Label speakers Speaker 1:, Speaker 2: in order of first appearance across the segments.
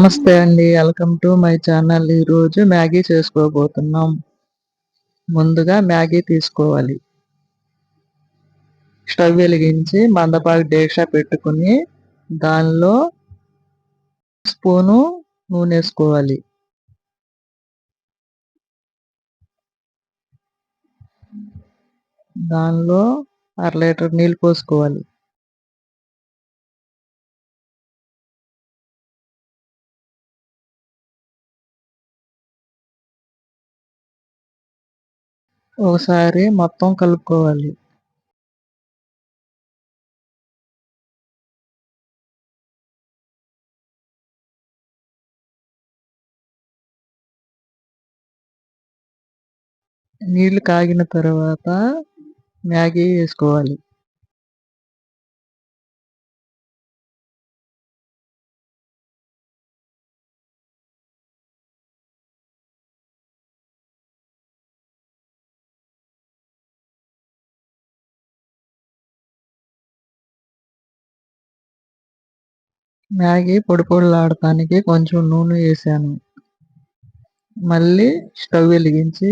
Speaker 1: నమస్తే అండి. Welcome to my channel. ఈరోజు మ్యాగీ చేసుకోబోతున్నాం. ముందుగా మ్యాగీ తీసుకోవాలి. స్టవ్ వెలిగించి మందపాకు డేక్ష పెట్టుకుని దానిలో స్పూను నూనె వేసుకోవాలి దానిలో అర లీటర్ నీళ్ళు పోసుకోవాలి. ఒకసారి మొత్తం కలుపుకోవాలి. నీళ్ళు కాగిన తర్వాత మ్యాగీ వేసుకోవాలి. మ్యాగీ పొడి పొడిలాడటానికి కొంచెం నూనె వేసాను. మళ్ళీ స్టవ్ వెలిగించి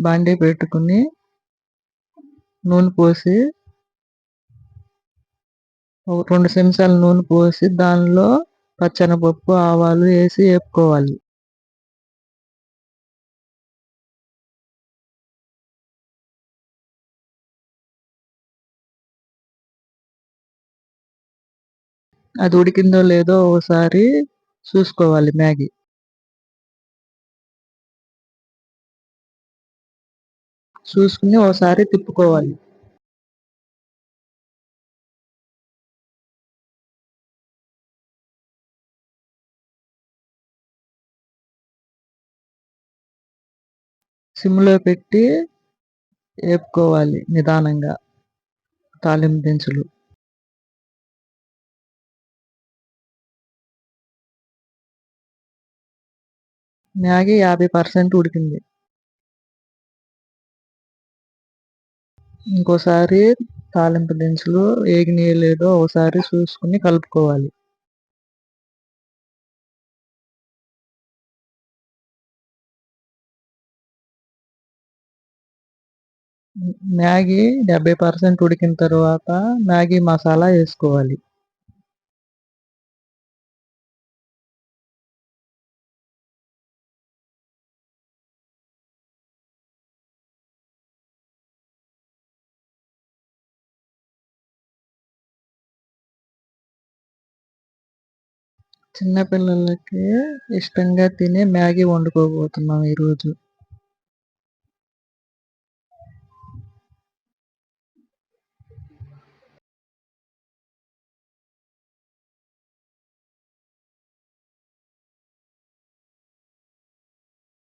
Speaker 1: బాండీ పెట్టుకుని నూనె పోసి రెండు చెంచాల నూనె పోసి దానిలో పచ్చనపప్పు ఆవాలు వేసి వేపుకోవాలి. అది ఉడికిందో లేదో ఒకసారి చూసుకోవాలి మ్యాగీ. చూసుకుని ఒకసారి తిప్పుకోవాలి. సిమ్లో పెట్టి వేపుకోవాలి నిదానంగా తాలింపు దినుసులు. మ్యాగీ యాభై పర్సెంట్ ఉడికింది. ఇంకోసారి తాలింపు దినుసులు వేగినాయో లేదో ఒకసారి చూసుకుని కలుపుకోవాలి. మ్యాగీ డెబ్బై పర్సెంట్ ఉడికిన తర్వాత మ్యాగీ మసాలా వేసుకోవాలి. చిన్నపిల్లలకి ఇష్టంగా తినే మ్యాగీ వండుకోబోతున్నాం ఈరోజు.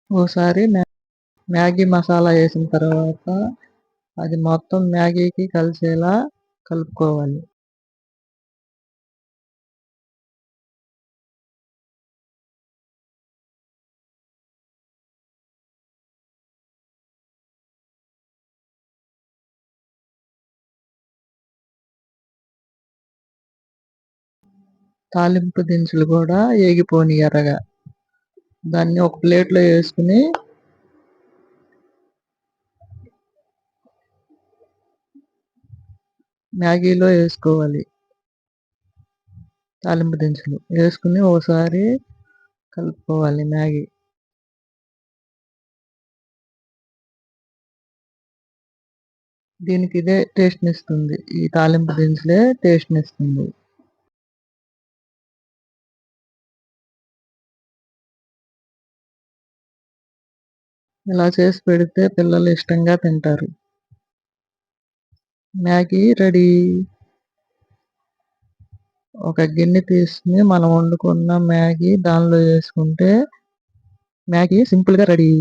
Speaker 1: ఓసారి మ్యాగీ మసాలా వేసిన తర్వాత అది మొత్తం మ్యాగీకి కలిసేలా కలుపుకోవాలి. తాలింపు దినుసులు కూడా ఏగిపోని ఎర్రగా దాన్ని ఒక ప్లేట్లో వేసుకుని మ్యాగీలో వేసుకోవాలి. తాలింపు దినుసులు వేసుకుని ఒకసారి కలుపుకోవాలి మ్యాగీ. దీనికి ఇదే టేస్ట్ని ఇస్తుంది ఈ తాలింపు దినుసులే టేస్ట్నిస్తుంది. ఇలా చేసి పెడితే పిల్లలు ఇష్టంగా తింటారు. Maggi ready. ఒక గిన్నె తీసుకుని మనం వండుకున్న మ్యాగీ దానిలో వేసుకుంటే మ్యాగీ సింపుల్గా రెడీ.